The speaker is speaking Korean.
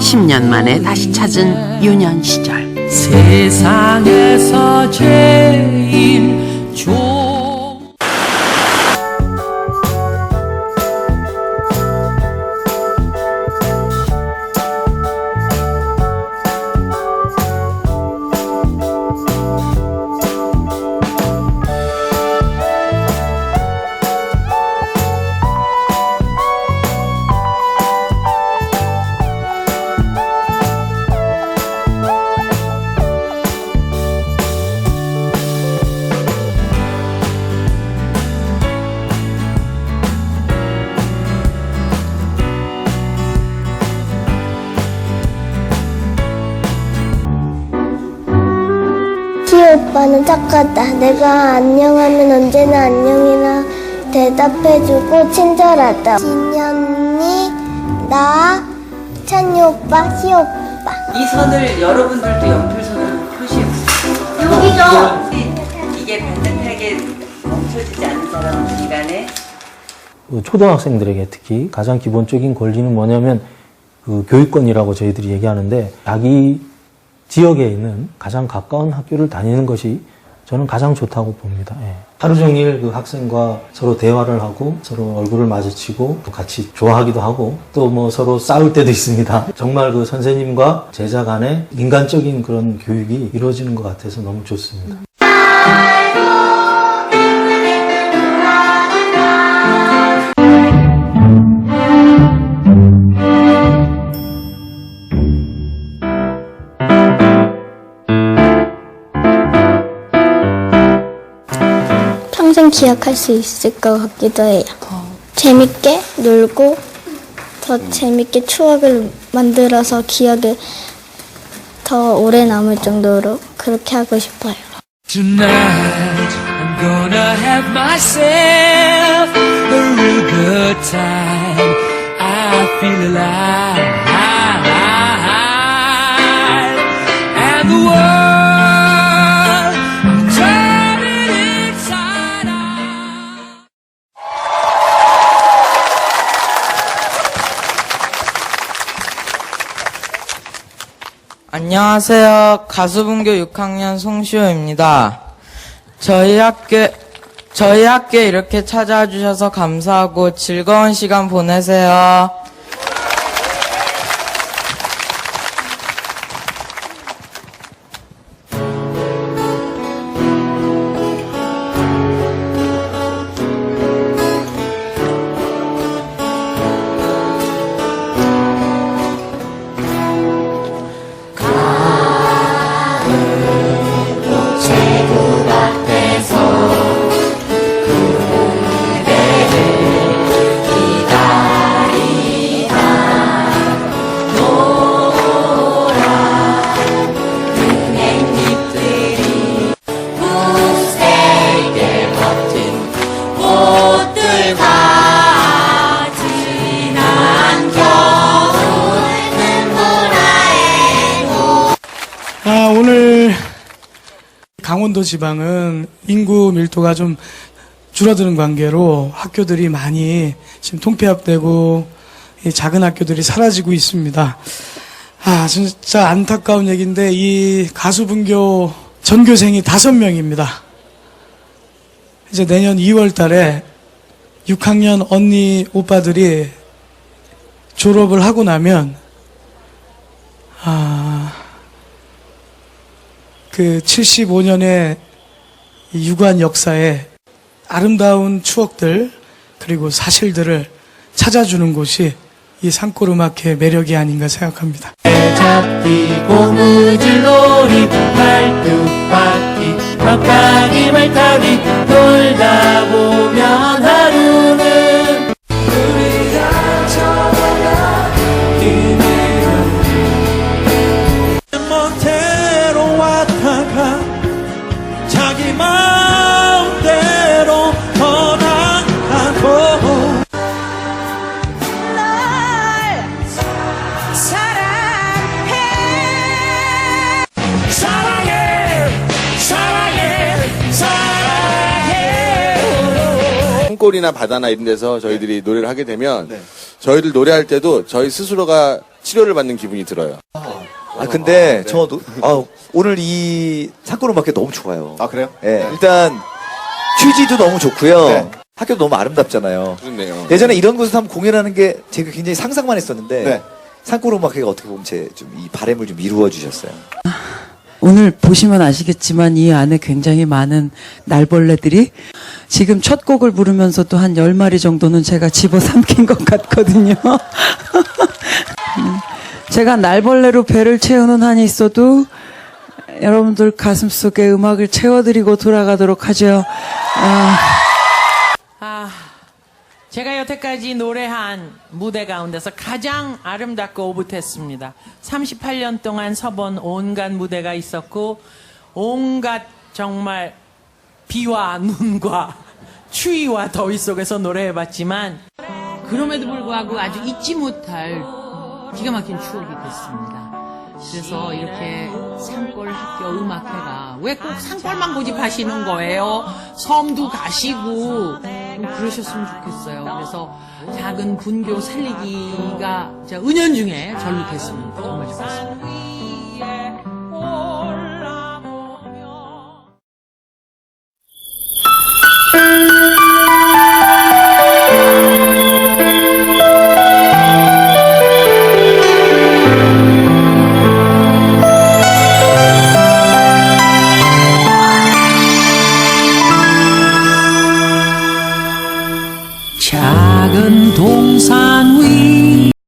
10년 만에 다시 찾은 유년 시절. 착하다. 내가 안녕하면 언제나 안녕이라 대답해주고 친절하다. 진현이, 나, 찬이 오빠, 희 오빠. 이 선을 여러분들도 연필선으로 표시해보세요. 여기죠. 이게 반듯하게 멈춰지지 않는 사람 시간에 그 초등학생들에게 특히 가장 기본적인 권리는 뭐냐면 그 교육권이라고 저희들이 얘기하는데 자기 지역에 있는 가장 가까운 학교를 다니는 것이 저는 가장 좋다고 봅니다. 예. 하루 종일 그 학생과 서로 대화를 하고 서로 얼굴을 마주치고 또 같이 좋아하기도 하고 또 뭐 서로 싸울 때도 있습니다. 정말 그 선생님과 제자 간의 인간적인 그런 교육이 이루어지는 것 같아서 너무 좋습니다. 평생 기억할 수 있을 것 같기도 해요. 재밌게 놀고 더 재밌게 추억을 만들어서 기억에 더 오래 남을 정도로 그렇게 하고 싶어요. Tonight I'm gonna have myself a real good time. I feel alive. 안녕하세요. 가수분교 6학년 송시호입니다. 저희 학교, 저희 학교에 이렇게 찾아와 주셔서 감사하고 즐거운 시간 보내세요. 강원도 지방은 인구 밀도가 좀 줄어드는 관계로 학교들이 많이 지금 통폐합되고 이 작은 학교들이 사라지고 있습니다. 아, 진짜 안타까운 얘기인데 이 가수분교 전교생이 다섯 명입니다. 이제 내년 2월 달에 6학년 언니 오빠들이 졸업을 하고 나면 아, 그 75년의 유관 역사에 아름다운 추억들 그리고 사실들을 찾아주는 곳이 이 산골음악회 매력이 아닌가 생각합니다. 잡기 고무줄 놀이 발뚝받기 막가기 말타기 놀다 보면 산골이나 바다나 이런 데서 저희들이 노래를 하게 되면 네. 저희들 노래할 때도 저희 스스로가 치료를 받는 기분이 들어요. 아 근데 저 노- 아, 오늘 이 산골 음악회 너무 좋아요. 아 그래요? 예, 일단 취지도 너무 좋고요. 네. 학교도 너무 아름답잖아요. 그렇네요. 예전에 이런 곳에서 한번 공연하는 게 제가 굉장히 상상만 했었는데 네. 산골 음악회가 어떻게 보면 제 좀 이 바램을 좀 이루어 주셨어요. 오늘 보시면 아시겠지만 이 안에 굉장히 많은 날벌레들이 지금 첫 곡을 부르면서도 한 10마리 정도는 제가 집어삼킨 것 같거든요. 음, 제가 날벌레로 배를 채우는 한이 있어도 여러분들 가슴 속에 음악을 채워드리고 돌아가도록 하죠. 아, 아, 제가 여태까지 노래한 무대 가운데서 가장 아름답고 오붓했습니다. 38년 동안 서본 온갖 무대가 있었고, 온갖 정말 비와 눈과 추위와 더위 속에서 노래해봤지만, 그럼에도 불구하고 아주 잊지 못할 기가 막힌 추억이 됐습니다. 그래서 이렇게 산골 학교 음악회가 왜 꼭 산골만 고집하시는 거예요? 섬도 가시고 그러셨으면 좋겠어요. 그래서 작은 분교 살리기가 은연중에 절룩했습니다. 정말 좋겠습니다.